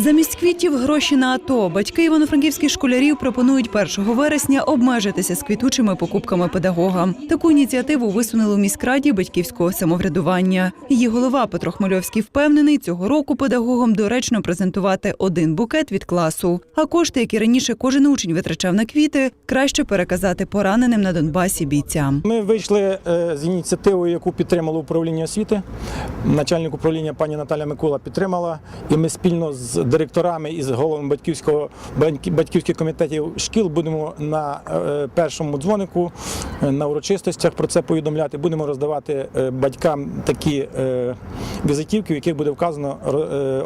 Замість квітів гроші на АТО. Батьки івано-франківських школярів пропонують 1 вересня обмежитися з квітучими покупками педагогам. Таку ініціативу висунули у міськраді батьківського самоврядування. Її голова Петро Хмельовський впевнений, цього року педагогам доречно презентувати один букет від класу. А кошти, які раніше кожен учень витрачав на квіти, краще переказати пораненим на Донбасі бійцям. Ми вийшли е, з ініціативою, яку підтримало управління освіти. Начальник управління пані Наталя Микола підтримала, і ми спільно з директорами і з головами батьківського батьківських комітетів шкіл будемо на е, першому дзвонику е, на урочистостях про це повідомляти. Будемо роздавати е, батькам такі візитівки, в яких буде вказано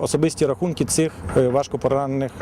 особисті рахунки цих важкопоранених важко поранених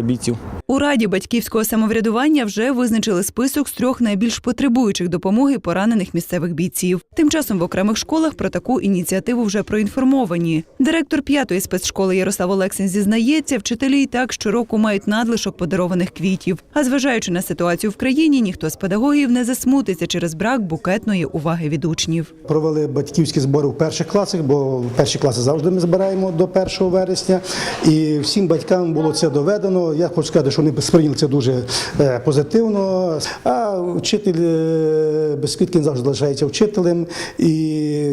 бійців. У раді батьківського самоврядування вже визначили список з трьох найбільш потребуючих допомоги поранених місцевих бійців. Тим часом в окремих школах про таку ініціативу вже проінформовані. Директор п'ятої спецшколи Ярослав Олексін зізнається, вчителі і так щороку мають надлишок подарованих квітів. А зважаючи на ситуацію в країні, ніхто з педагогів не засмутиться через брак букетної уваги від учнів. Провели батьківські збори в перших класах, бо перші класи завжди ми збираємо до 1 вересня. І всім батькам було це доведено. Я хочу сказати, що вони сприйняли це дуже е, позитивно. А вчитель е, без квітки завжди залишається вчителем, і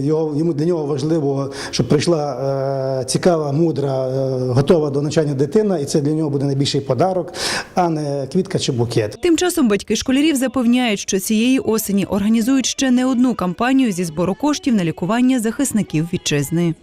його йому для нього важливо, щоб прийшла е, цікава, мудра, готова до навчання дитина, і це для нього буде найбільший подарок, а не квітка чи букет. Тим часом батьки школярів запевняють, що цієї осені організують ще не одну кампанію зі збору коштів на лікування захисників вітчизни.